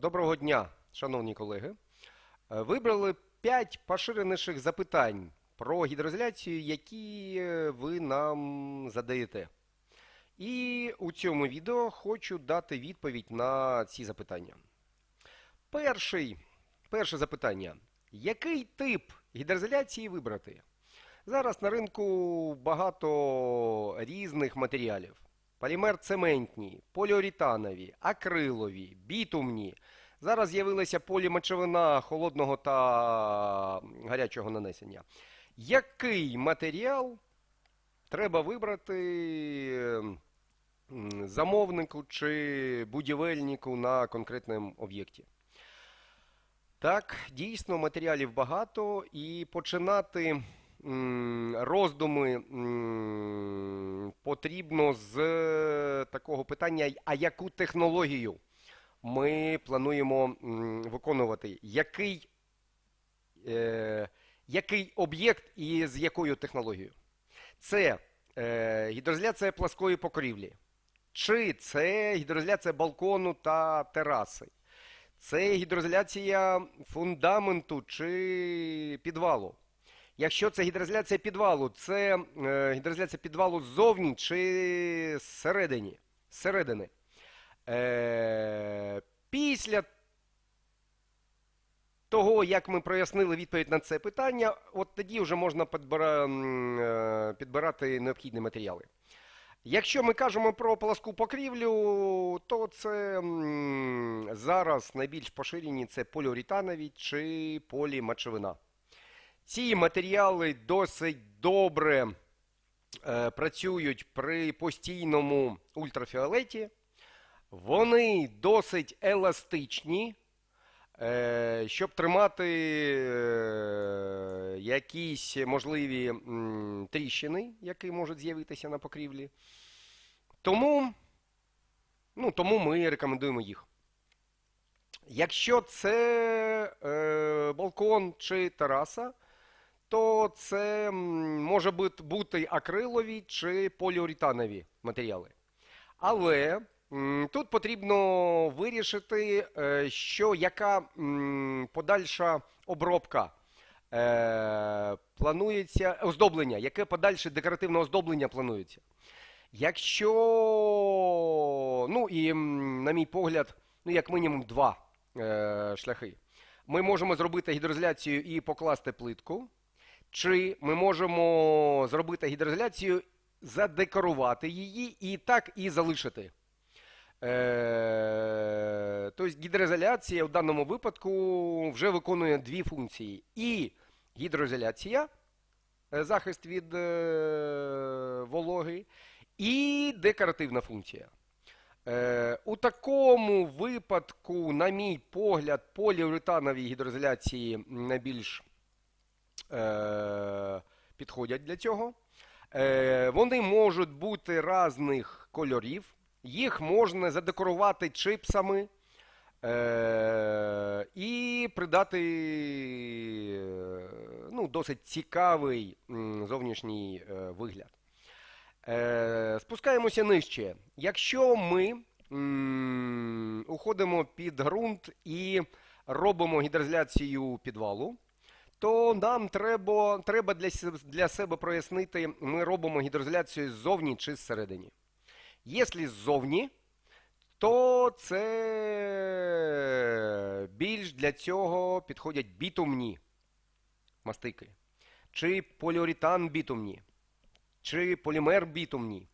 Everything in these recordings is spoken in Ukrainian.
Доброго дня, шановні колеги. Е, Вибрали 5 поширеніших запитань про гідроізоляцію, які е, ви нам задаєте. І у цьому відео хочу дати відповідь на ці запитання. Перший, перше запитання. Який тип гідроізоляції вибрати? Зараз на ринку багато різних матеріалів. Полімер цементні, поліуретанові, акрилові, бітумні. Зараз з'явилася полімочовина холодного та гарячого нанесення. Який матеріал треба вибрати замовнику чи будівельнику на конкретному об'єкті? Так, дійсно, матеріалів багато, і починати роздуми потрібно з такого питання: а яку технологію ми плануємо виконувати? Який, е, який об'єкт і з якою технологією? Це е, гідроізоляція пласкої покрівлі, чи це гідроізоляція балкону та тераси? Це гідроізоляція фундаменту чи підвалу. Якщо це гідроізоляція підвалу, це е, гідроізоляція підвалу ззовні чи зсередині? Зсередини. Е, після того, як ми прояснили відповідь на це питання, от тоді вже можна підбира, е, підбирати необхідні матеріали. Якщо ми кажемо про пласку покрівлю, то це зараз найбільш поширені це поліуретанові чи полімочовина. Ці матеріали досить добре е, працюють при постійному ультрафіолеті. Вони досить еластичні, е, щоб тримати е, якісь можливі м, тріщини, які можуть з'явитися на покрівлі. Тому, ну, тому ми рекомендуємо їх. Якщо це е, балкон чи тераса, то це може бути, акрилові чи поліуретанові матеріали. Але тут потрібно вирішити, е, що яка подальша обробка е, планується, оздоблення, яке подальше декоративне оздоблення планується. Якщо, ну і на мій погляд, ну як мінімум два е, шляхи. Ми можемо зробити гідроізоляцію і покласти плитку, чи ми можемо зробити гідроізоляцію, задекорувати її і так і залишити. Е, тобто гідроізоляція в даному випадку вже виконує дві функції. І гідроізоляція, е, захист від е, вологи, і декоративна функція. Е, у такому випадку, на мій погляд, поліуретанові гідроізоляції найбільш підходять для цього. Е, вони можуть бути різних кольорів. Їх можна задекорувати чипсами е, і придати е, ну, досить цікавий зовнішній е, вигляд. Е, спускаємося нижче. Якщо ми уходимо під ґрунт і робимо гідроізоляцію підвалу, то нам треба, треба для, для себе прояснити, ми робимо гідроізоляцію ззовні чи зсередині. Якщо ззовні, то це більш для цього підходять бітумні мастики, чи поліуретан бітумні, чи полімер бітумні.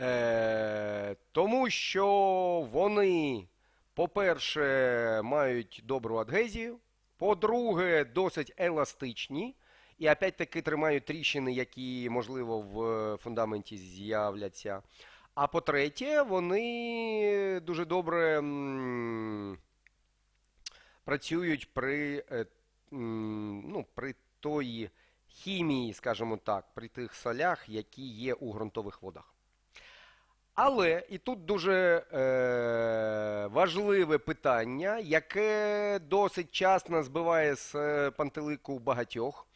Е, тому що вони, по-перше, мають добру адгезію, по-друге, досить еластичні. І опять-таки тримають тріщини, які, можливо, в фундаменті з'являться. А по-третє, вони дуже добре працюють при, е, м, ну, при тої хімії, скажімо так, при тих солях, які є у ґрунтових водах. Але і тут дуже е, важливе питання, яке досить часто збиває з е, пантелику багатьох.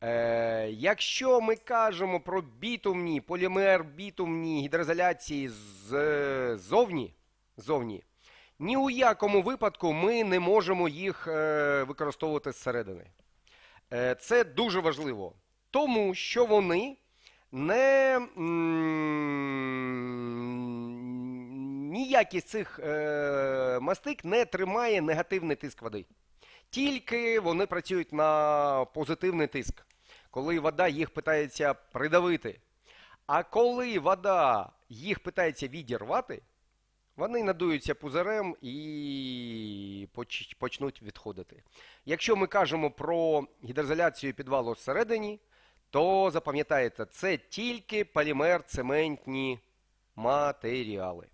Е, якщо ми кажемо про бітумні, полімер бітумні гідроізоляції з, зовні, зовні, ні у якому випадку ми не можемо їх е, використовувати зсередини. Е, Це дуже важливо, тому що вони не з цих е, мастик не тримає негативний тиск води. Тільки вони працюють на позитивний тиск, коли вода їх питається придавити. А коли вода їх питається відірвати, вони надуються пузирем і поч- почнуть відходити. Якщо ми кажемо про гідроізоляцію підвалу всередині, то запам'ятайте, це тільки полімер цементні матеріали.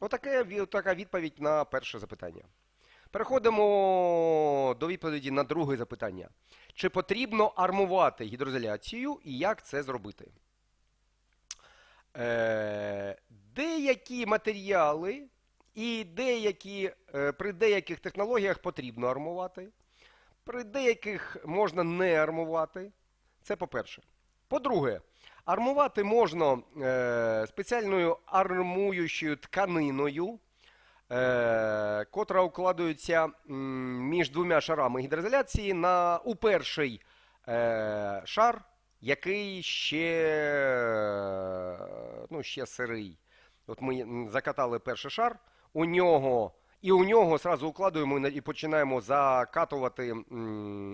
Отаке, ві- така відповідь на перше запитання. Переходимо до відповіді на друге запитання. Чи потрібно армувати гідроізоляцію і як це зробити? Е, деякі матеріали і деякі, е, при деяких технологіях потрібно армувати, при деяких можна не армувати. Це по-перше. По-друге, армувати можна е, спеціальною армуючою тканиною, е, котра укладується між двома шарами гідроізоляції на, у перший е, шар, який ще, ну, ще сирий. От ми закатали перший шар, у нього, і у нього зразу укладуємо і починаємо закатувати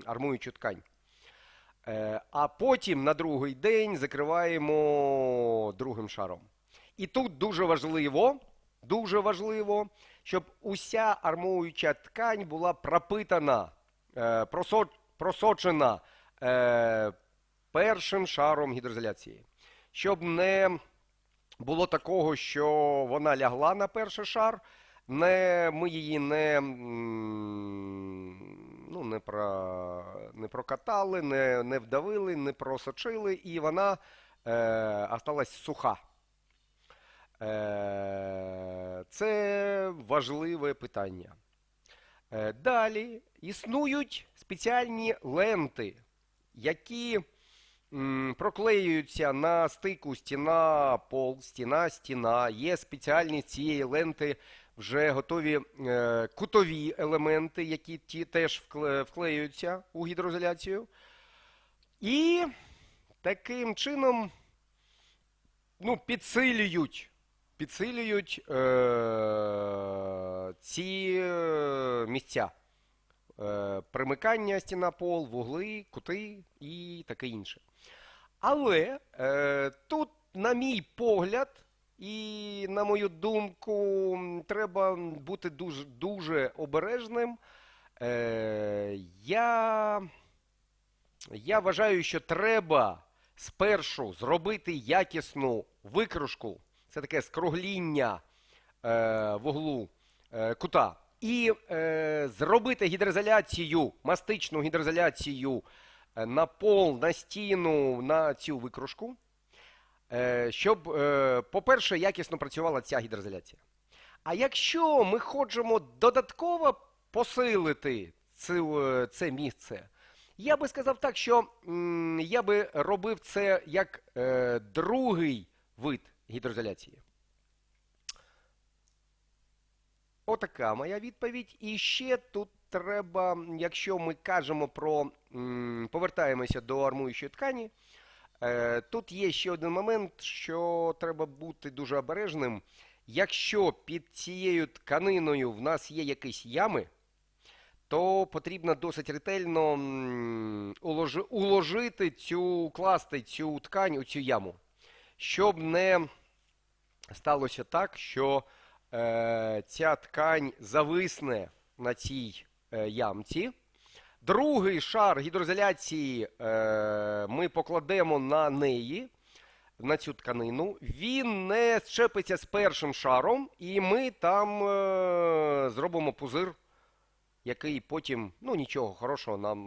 армуючу ткань. Е, А потім на другий день закриваємо другим шаром. І тут дуже важливо, дуже важливо, щоб уся армуюча ткань була пропитана, е, просочена е, першим шаром гідроізоляції. Щоб не було такого, що вона лягла на перший шар, не, ми її не, ну, не, про, не прокатали, не, не вдавили, не просочили, і вона е, осталась суха. Е, це важливе питання. Е, далі існують спеціальні ленти, які проклеюються на стику стіна, пол, стіна, стіна. Є спеціальні цієї ленти вже готові е, кутові елементи, які ті теж вклеюються у гідроізоляцію. І таким чином ну, підсилюють, підсилюють е, ці е, місця. Е, примикання стіна пол, вугли, кути і таке інше. Але е, тут, на мій погляд, і на мою думку, треба бути дуже, дуже обережним. Е, я, я вважаю, що треба спершу зробити якісну викрушку, це таке скругління е, вуглу е, кута, і е, зробити гідроізоляцію, мастичну гідроізоляцію на пол, на стіну, на цю викрушку, е, щоб, е, по-перше, якісно працювала ця гідроізоляція. А якщо ми хочемо додатково посилити цю, е, це місце, я би сказав так, що я би робив це як е, другий вид гідроізоляції. Отака моя відповідь. І ще тут треба, якщо ми кажемо про повертаємося до армуючої ткані, е, тут є ще один момент, що треба бути дуже обережним. Якщо під цією тканиною в нас є якісь ями, то потрібно досить ретельно уложити цю, укласти цю ткань у цю яму, щоб не сталося так, що е, ця ткань зависне на цій е, ямці. Другий шар гідроізоляції е, ми покладемо на неї, на цю тканину. Він не щепиться з першим шаром, і ми там е, зробимо пузир, який потім ну, нічого хорошого нам,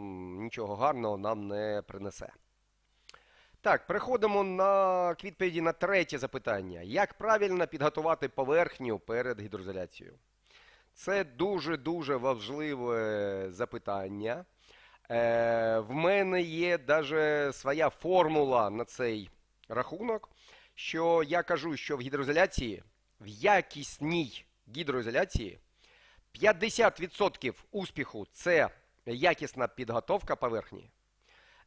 нічого гарного нам не принесе. Так, переходимо на відповіді на третє запитання. Як правильно підготувати поверхню перед гідроізоляцією? Це дуже-дуже важливе запитання. Е, в мене є навіть своя формула на цей рахунок, що я кажу, що в гідроізоляції, в якісній гідроізоляції. 50% успіху це якісна підготовка поверхні.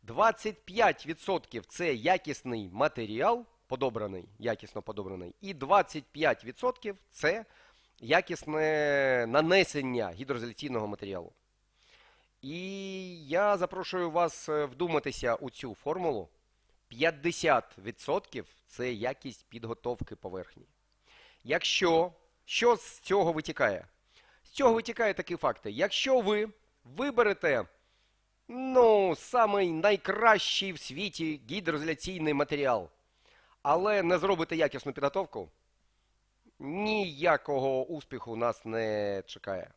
25% це якісний матеріал, подобраний, якісно подобраний. І 25% це якісне нанесення гідроізоляційного матеріалу. І я запрошую вас е, вдуматися у цю формулу. 50% це якість підготовки поверхні. Якщо, що з цього витікає? З цього витікає такі факти. Якщо ви виберете ну, самий найкращий в світі гідроізоляційний матеріал, але не зробите якісну підготовку, ніякого успіху нас не чекає.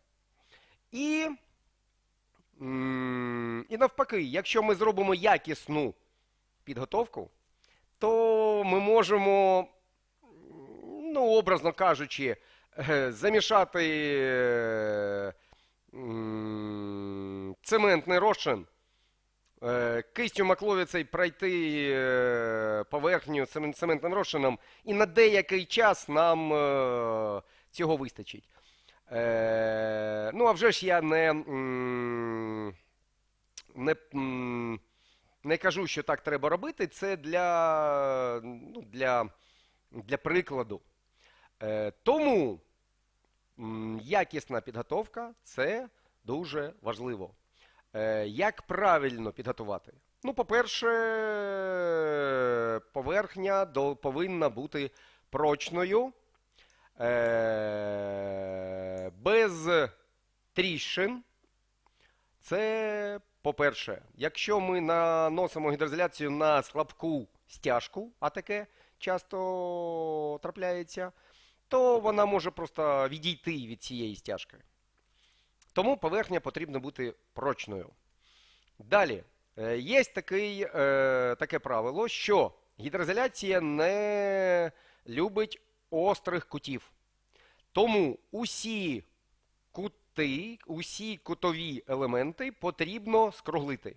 І, і навпаки, якщо ми зробимо якісну підготовку, то ми можемо, ну, образно кажучи, е, замішати е, цементний розчин, кистю макловіцей пройти е, поверхню цементним розчином, і на деякий час нам е, цього вистачить. Е, ну, а вже ж я не, не, не кажу, що так треба робити. Це для, ну, для, для прикладу. Е, тому якісна підготовка це дуже важливо. Е, як правильно підготувати? Ну, по-перше, поверхня повинна бути прочною, е, без тріщин. Це по-перше, якщо ми наносимо гідроізоляцію на слабку стяжку, а таке часто трапляється, то вона може просто відійти від цієї стяжки. Тому поверхня потрібно бути прочною. Далі, е, є такий, е, таке правило, що гідроізоляція не любить острих кутів. Тому усі кути, усі кутові елементи потрібно скруглити.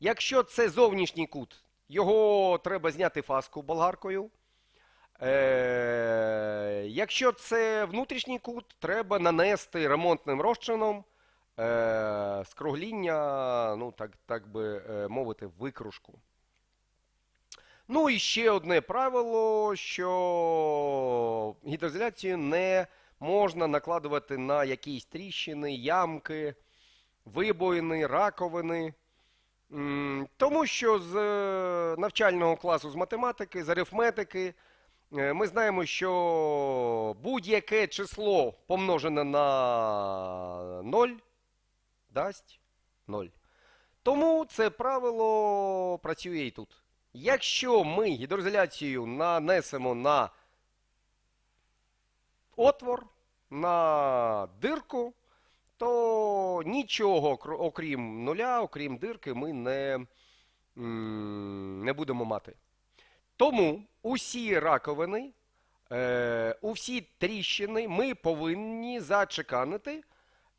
Якщо це зовнішній кут, його треба зняти фаску болгаркою. Е, якщо це внутрішній кут, треба нанести ремонтним розчином е, скругління, ну так, так би е, мовити, викружку. Ну і ще одне правило, що гідроізоляцію не можна накладувати на якісь тріщини, ямки, вибоїни, раковини. Тому що з е, навчального класу з математики, з арифметики, ми знаємо, що будь-яке число помножене на 0 дасть 0. Тому це правило працює і тут. Якщо ми гідроізоляцію нанесемо на отвор, на дирку, то нічого, окрім нуля, окрім дирки, ми не, не будемо мати. Тому усі раковини, е, усі тріщини ми повинні зачеканити,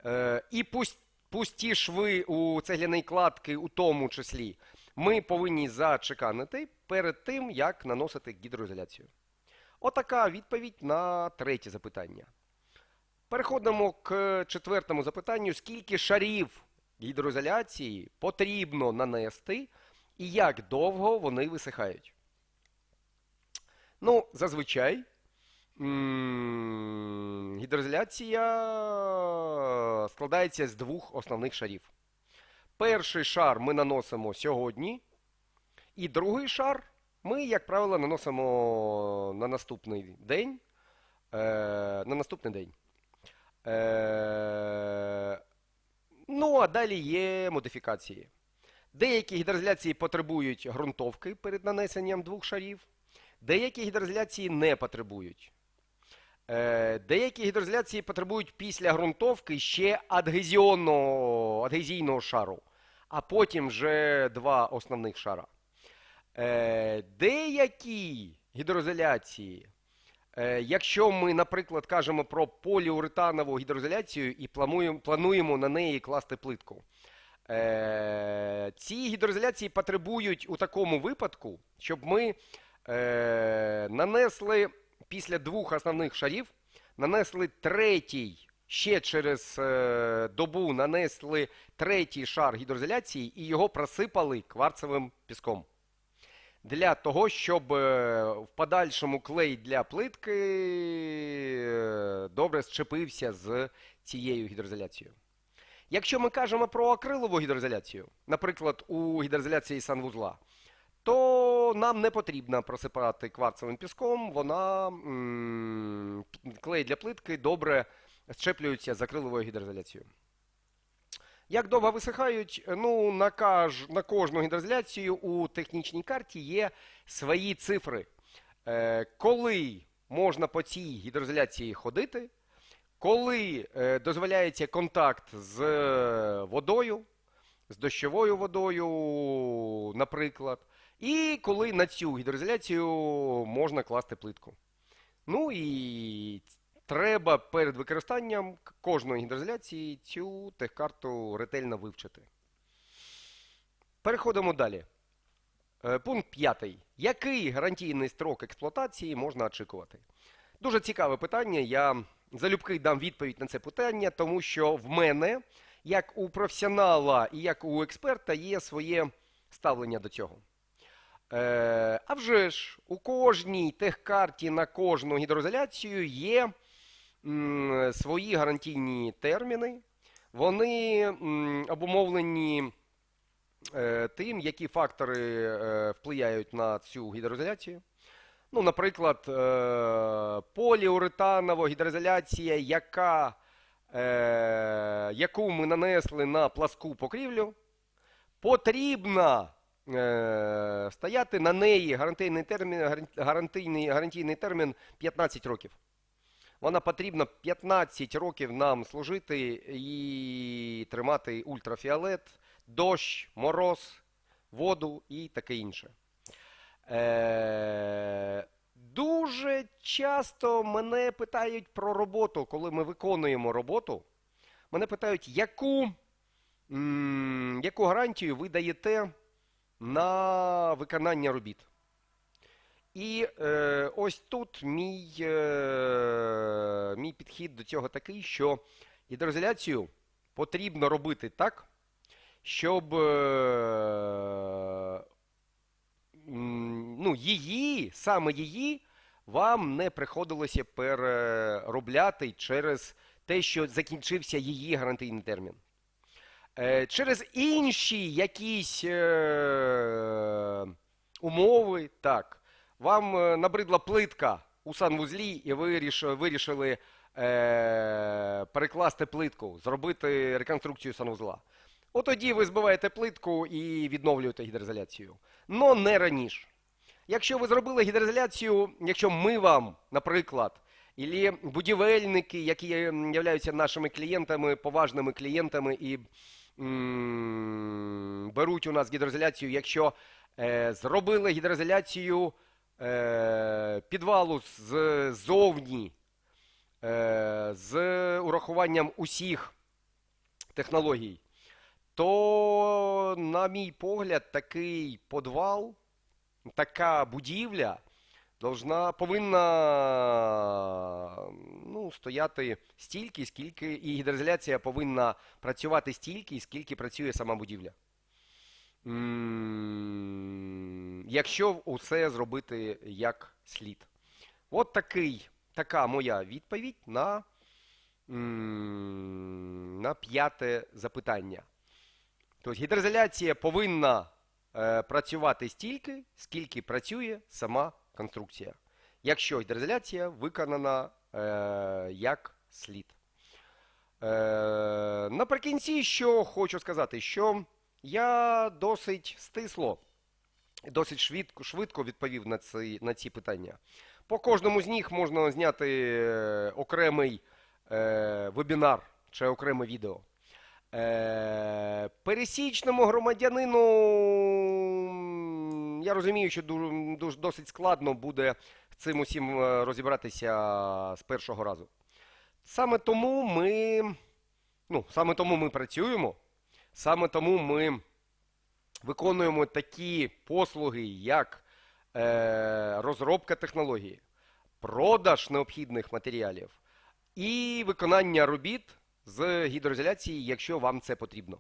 е, і пусть, пусті шви у цегляний кладки у тому числі, ми повинні зачеканити перед тим, як наносити гідроізоляцію. Отака відповідь на третє запитання. Переходимо к четвертому запитанню. Скільки шарів гідроізоляції потрібно нанести і як довго вони висихають? Ну, зазвичай гідроізоляція складається з двох основних шарів. Перший шар ми наносимо сьогодні, і другий шар ми, як правило, наносимо на наступний день. Е, на наступний день. Е, ну, а далі є модифікації. Деякі гідроізоляції потребують ґрунтовки перед нанесенням двох шарів, деякі гідроізоляції не потребують. Е, деякі гідроізоляції потребують після ґрунтовки ще адгезійного шару, а потім вже два основних шара. Е, деякі гідроізоляції, е, якщо ми, наприклад, кажемо про поліуретанову гідроізоляцію і плануємо, на неї класти плитку, ці гідроізоляції потребують у такому випадку, щоб ми е, нанесли після двох основних шарів, нанесли третій, ще через е, добу нанесли третій шар гідроізоляції і його просипали кварцевим піском. Для того, щоб е, в подальшому клей для плитки е, добре зчепився з цією гідроізоляцією. Якщо ми кажемо про акрилову гідроізоляцію, наприклад, у гідроізоляції санвузла, то нам не потрібно просипати кварцевим піском, вона клей для плитки добре зчеплюється з акриловою гідроізоляцією. Як довго висихають? Ну, на, каж, на кожну гідроізоляцію у технічній карті є свої цифри. Е, коли можна по цій гідроізоляції ходити, коли е, дозволяється контакт з е, водою, з дощовою водою, наприклад, і коли на цю гідроізоляцію можна класти плитку. Ну і треба перед використанням кожної гідроізоляції цю техкарту ретельно вивчити. Переходимо далі. Е, Пункт 5. Який гарантійний строк експлуатації можна очікувати? Дуже цікаве питання. Я залюбки дам відповідь на це питання, тому що в мене, як у професіонала і як у експерта, є своє ставлення до цього. Е, а вже ж, у кожній техкарті на кожну гідроізоляцію є м, свої гарантійні терміни. Вони м, обумовлені е, тим, які фактори е, впливають на цю гідроізоляцію. Ну, наприклад, е, поліуретанова гідроізоляція, яка, е, яку ми нанесли на пласку покрівлю, потрібно е, стояти на неї гарантійний термін, гарантійний, гарантійний термін 15 років. Вона потрібна 15 років нам служити і тримати ультрафіолет, дощ, мороз, воду і таке інше. Е, дуже часто мене питають про роботу, коли ми виконуємо роботу. Мене питають, яку, м, яку гарантію ви даєте на виконання робіт. І е, ось тут мій, е, мій підхід до цього такий, що гідроізоляцію потрібно робити так, щоб е, ну, її, саме її, вам не приходилося переробляти через те, що закінчився її гарантійний термін. Е, Через інші якісь е, умови, так, вам е, набридла плитка у санвузлі, і ви вирішили перекласти плитку, зробити реконструкцію санвузла. От тоді ви збиваєте плитку і відновлюєте гідроізоляцію. Но не раніше. Якщо ви зробили гідроізоляцію, якщо ми вам, наприклад, і будівельники, які являються нашими клієнтами, поважними клієнтами і беруть у нас гідроізоляцію, якщо е, зробили гідроізоляцію е, підвалу ззовні е, з урахуванням усіх технологій, то, на мій погляд, такий подвал, така будівля должна, повинна ну, стояти стільки, скільки, і гідроізоляція повинна працювати стільки, скільки працює сама будівля. Якщо усе зробити як слід. От такий, така моя відповідь на, на п'яте запитання. Тобто гідроізоляція повинна е, працювати стільки, скільки працює сама конструкція. Якщо гідроізоляція виконана е, як слід. Е, наприкінці, що хочу сказати, що я досить стисло, досить швидко, швидко відповів на ці, на ці питання. По кожному з них можна зняти е, окремий е, вебінар чи окреме відео. Е, пересічному громадянину я розумію, що ду- дуж- досить складно буде цим усім е, розібратися з першого разу. Саме тому ми, ну, саме тому ми працюємо, саме тому ми виконуємо такі послуги, як е, розробка технології, продаж необхідних матеріалів, і виконання робіт з гідроізоляції, якщо вам це потрібно.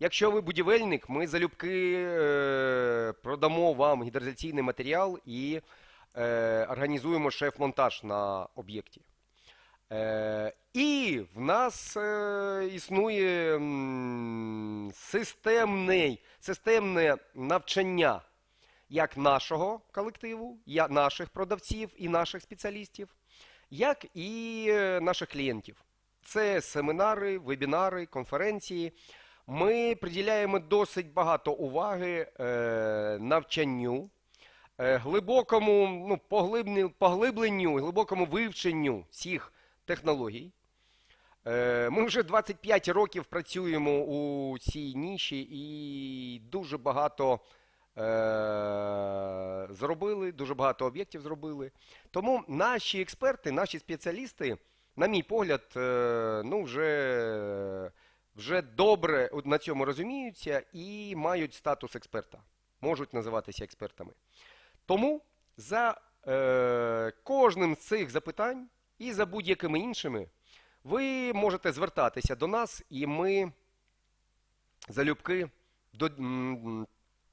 Якщо ви будівельник, ми залюбки е, продамо вам гідроізоляційний матеріал і е, організуємо шеф-монтаж на об'єкті. Е, і в нас е, існує м, системний, системне навчання як нашого колективу, я, наших продавців і наших спеціалістів, як і е, наших клієнтів. Це семінари, вебінари, конференції. Ми приділяємо досить багато уваги е, навчанню, е, глибокому ну, поглибленню, глибокому вивченню цих технологій. Е, Ми вже 25 років працюємо у цій ніші і дуже багато е, зробили, дуже багато об'єктів зробили. Тому наші експерти, наші спеціалісти, на мій погляд, е, ну вже, вже добре на цьому розуміються і мають статус експерта, можуть називатися експертами. Тому за е, кожним з цих запитань і за будь-якими іншими ви можете звертатися до нас, і ми залюбки до,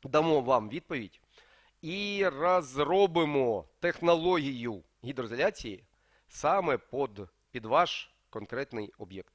дамо вам відповідь і розробимо технологію гідроізоляції саме під, під ваш конкретний об'єкт.